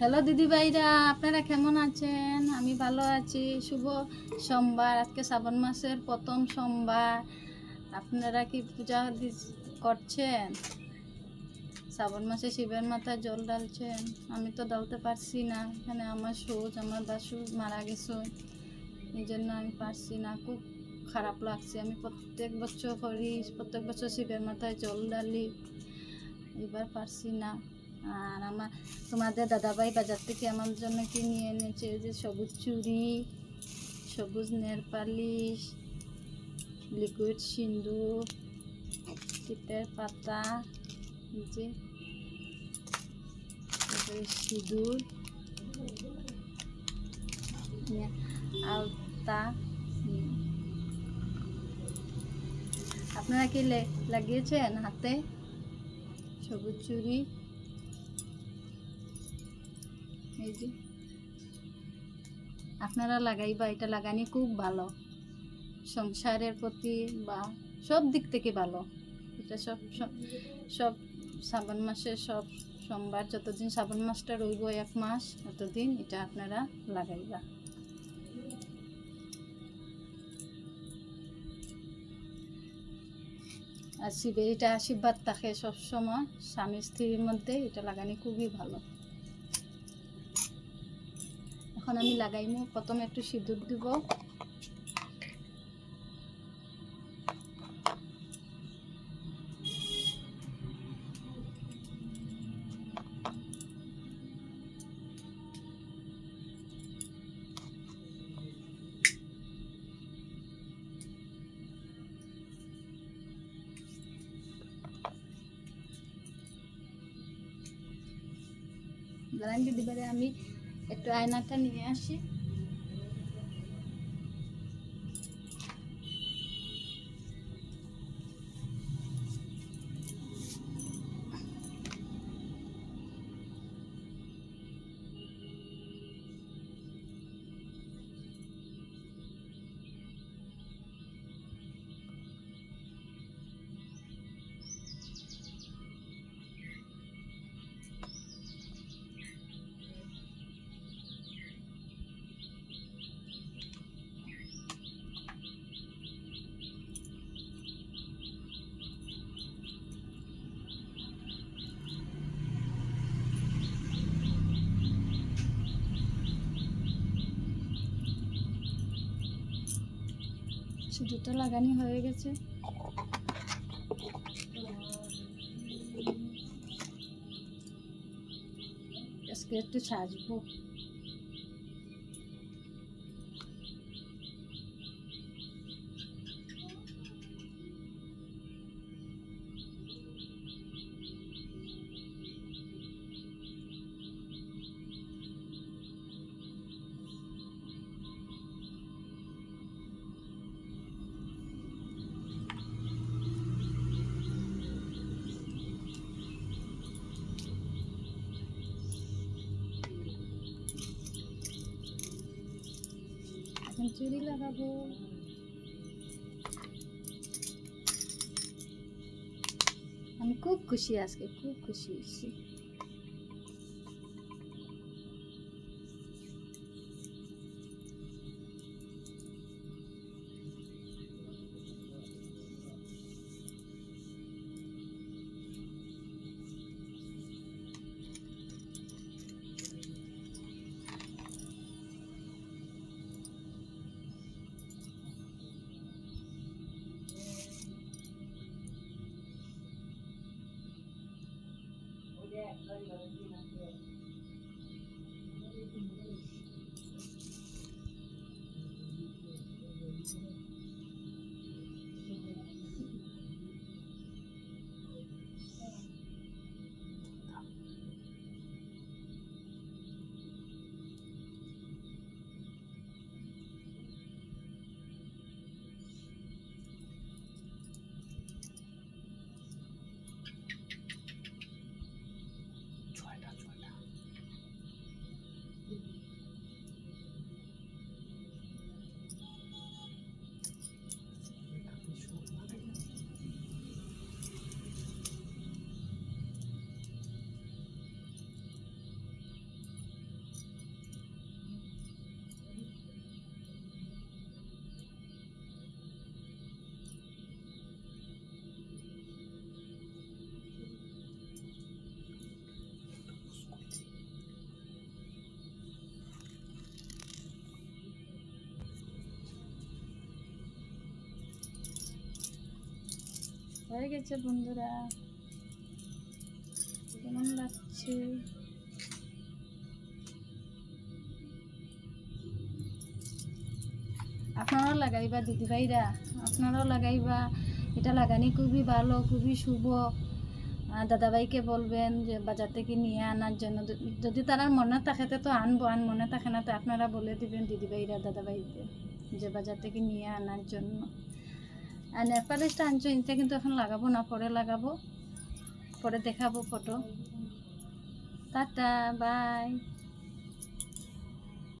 Hello দিদি ভাইরা, আপনারা কেমন আছেন? আমি ভালো আছি। শুভ সোমবার। আজকে শ্রাবণ মাসের প্রথম সোমবার। আপনারা কি পূজা করছেন? শ্রাবণ মাসে শিবের মাথায় জল ডালছেন আমি তো ডালতে পারছি না। এখানে আমার সুচ আমার বাসু মারা গেছে। এই জন্য আমি পারছি না। খুব খারাপ লাগছে। আমি প্রত্যেক বছর করি, প্রত্যেক বছর শিবের মাথায় জল ডালি এবার পারছি না। আর আমার তোমাদের দাদাভাই বাজার থেকে আমার জন্য কি নিয়ে এনেছে? যে সবুজ চুড়ি, সবুজ নেল পালিশ লিকুইড সিন্দুর টিপের পাতা যে সিঁদুর, আলতা আপনারা কি লাগিয়েছেন হাতে? সবুজ চুড়ি? এই যে। আপনারা লাগাইবা এটা লাগানি খুব ভালো। সংসারের প্রতি বা সব দিক থেকে ভালো। এটা সব, সব- শ্রাবণ মাসে সব সোমবার যতদিন শ্রাবণ মাসটা রইব এক মাস, ততদিন এটা আপনারা লাগাইবা। আর শিবের এটা আশীর্বাদ থাকে সবসময়, স্বামী স্ত্রীর মধ্যে এটা লাগানি খুবই ভালো। এখন আমি লাগাইমু প্রথমে একটু সিঁদুর দিব। দাঁড়ান দিদিবারে আমি একটু আয়নাটা নিয়ে আসি। সিঁদুরটা লাগানি হয়ে গেছে। আজকে একটু সাজবো। এখন লাগাবো। আমি খুব খুশি আজকে খুব খুশি হয়েছি। 那个，那个地方是，那个地方是。হয়ে গেছে বন্ধুরা। কেমন লাগছে? আপনারাও লাগাইবা দিদিভাইরা, আপনারাও লাগাইবা। এটা লাগানি খুবই ভালো, খুবই শুভ। দাদাভাইকে বলবেন যে, বাজার থেকে নিয়ে আনার জন্য। যদি তারা মনে থাকে তো আনব আন মনে থাকে না তো আপনারা বলে দিবেন দিদিভাইরা, দাদাভাইদের, যে বাজার থেকে নিয়ে আনার জন্য। আর নেপালিসটা আনছো ইনটা কিন্তু এখন লাগাবো না, পরে লাগাবো। পরে দেখাবো ফটো টাটা বাই